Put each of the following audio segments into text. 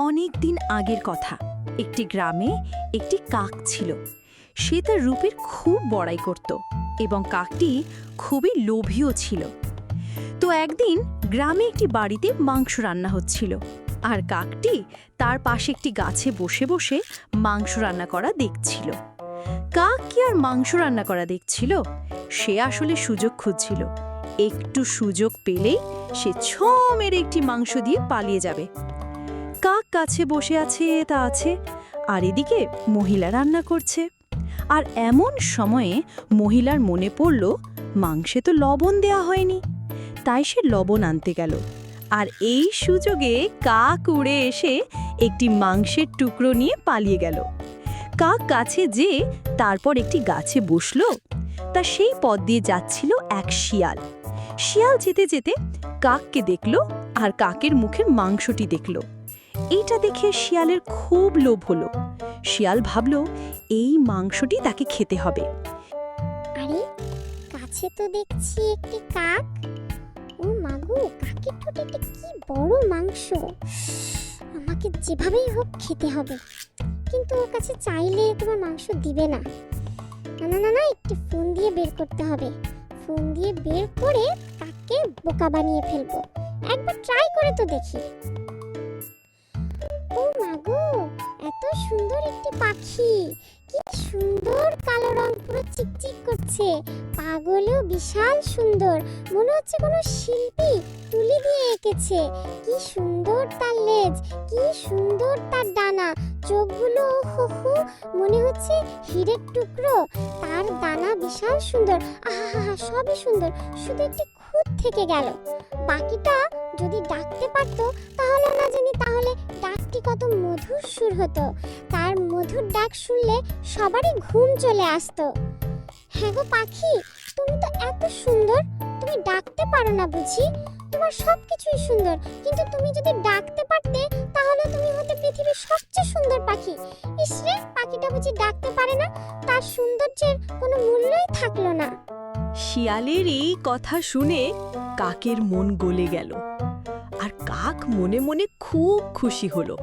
অনেক দিন আগের কথা। একটি গ্রামে একটি কাক ছিল। সে তার রূপের খুব বড়াই করত এবং কাকটি খুবই লোভীও ছিল। তো একদিন গ্রামে একটি বাড়িতে মাংস রান্না হচ্ছিল আর কাকটি তার পাশে একটি গাছে বসে বসে মাংস রান্না করা দেখছিল। কাক কি আর মাংস রান্না করা দেখছিল? সে আসলে সুযোগ খুঁজছিল। একটু সুযোগ পেলেই সে ছ মেরে একটি মাংস দিয়ে পালিয়ে যাবে। কাক গাছে বসে আছে, তা আছে। আর এদিকে মহিলা রান্না করছে। আর এমন সময়ে মহিলার মনে পড়ল, মাংসে তো লবণ দেয়া হয়নি। তাই সে লবণ আনতে গেল। আর এই সুযোগে কাক উড়ে এসে একটি মাংসের টুকরো নিয়ে পালিয়ে গেল। কাক গাছে যে তারপর একটি গাছে বসল। তা সেই পথ দিয়ে যাচ্ছিল এক শিয়াল। শিয়াল যেতে যেতে কাককে দেখল আর কাকের মুখের মাংসটি দেখল। এইটা দেখে শিয়ালের খুব লোভ হলো। শিয়াল ভাবল, এই মাংসটি তাকে খেতে হবে। আরে, কাছে তো দেখছি একটি কাক। ও মাগো কাকের ঠোঁটে কি বড় মাংস। আমাকে যেভাবেই হোক খেতে হবে। কিন্তু ওর কাছে চাইলে তোমার মাংস দিবে না না না না, একটি ফোন দিয়ে বের করতে হবে। ফোন দিয়ে বের করে কাককে বোকা বানিয়ে ফেলব। একবার ট্রাই করে তো দেখি। ও মাগো এত সুন্দর একটি পাখি। কি সুন্দর কালো রং পুরো চিকচিক করছে। পাগলেও বিশাল সুন্দর। মনে হচ্ছে কোনো শিল্পী তুলি দিয়ে এঁকেছে। কি সুন্দর তার লেজ, কি সুন্দর তার ডানা। চোখগুলো হো হো, মনে হচ্ছে হীরের টুকরো। তার দানা বিশাল সুন্দর। আহা সবই সুন্দর। শুধু একটি খুঁত থেকে গেল। বাকিটা যদি ডাকতে পারতো, তাহলে না জানি তাহলে ডাকটি কত মধুর সুর হতো। তার মধুর ডাক শুনলে সবারই ঘুম চলে আসতো। হ্যাঁ গো পাখি, তুমি তো এত সুন্দর। তুমি ডাকতে পারো না বুঝি। তোমার সব কিছুই সুন্দর। কিন্তু তুমি যদি ডাকতে পারতে, তাহলে তুমি হতে পৃথিবীর সবচেয়ে সুন্দর পাখি। ইসরে পাখিটা বুঝি ডাকতে পারে না। তার সৌন্দর্যের কোনো মূল্যই থাকল না। শিয়ালের এই কথা শুনে কাকের মন গলে গেল। কাক মনে মনে খুব খুশি হলো।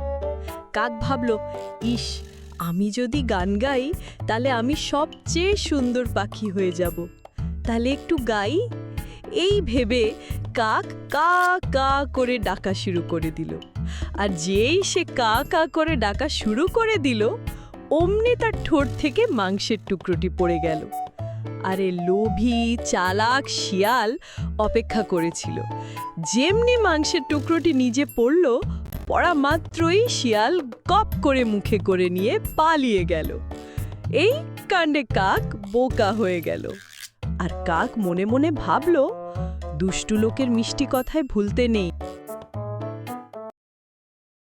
কাক ভাবল, ইস, আমি যদি গান গাই, তাহলে আমি সবচেয়ে সুন্দর পাখি হয়ে যাব। তাহলে একটু গাই? এই ভেবে কাক কা কা করে ডাকা শুরু করে দিল। আর যেই সে কা কা করে ডাকা শুরু করে দিল, অমনি তার ঠোঁট থেকে মাংসের টুকরোটি পড়ে গেল। আরে লোভী, চালাক, শিয়াল অপেক্ষা করেছিল। যেমনি মাংসের টুকরোটি নিজে পড়ল, পড়া মাত্রই শিয়াল গপ করে মুখে করে নিয়ে পালিয়ে গেল। এই কাণ্ডে কাক বোকা হয়ে গেল। আর কাক মনে মনে ভাবল, দুষ্টু লোকের মিষ্টি কথায় ভুলতে নেই।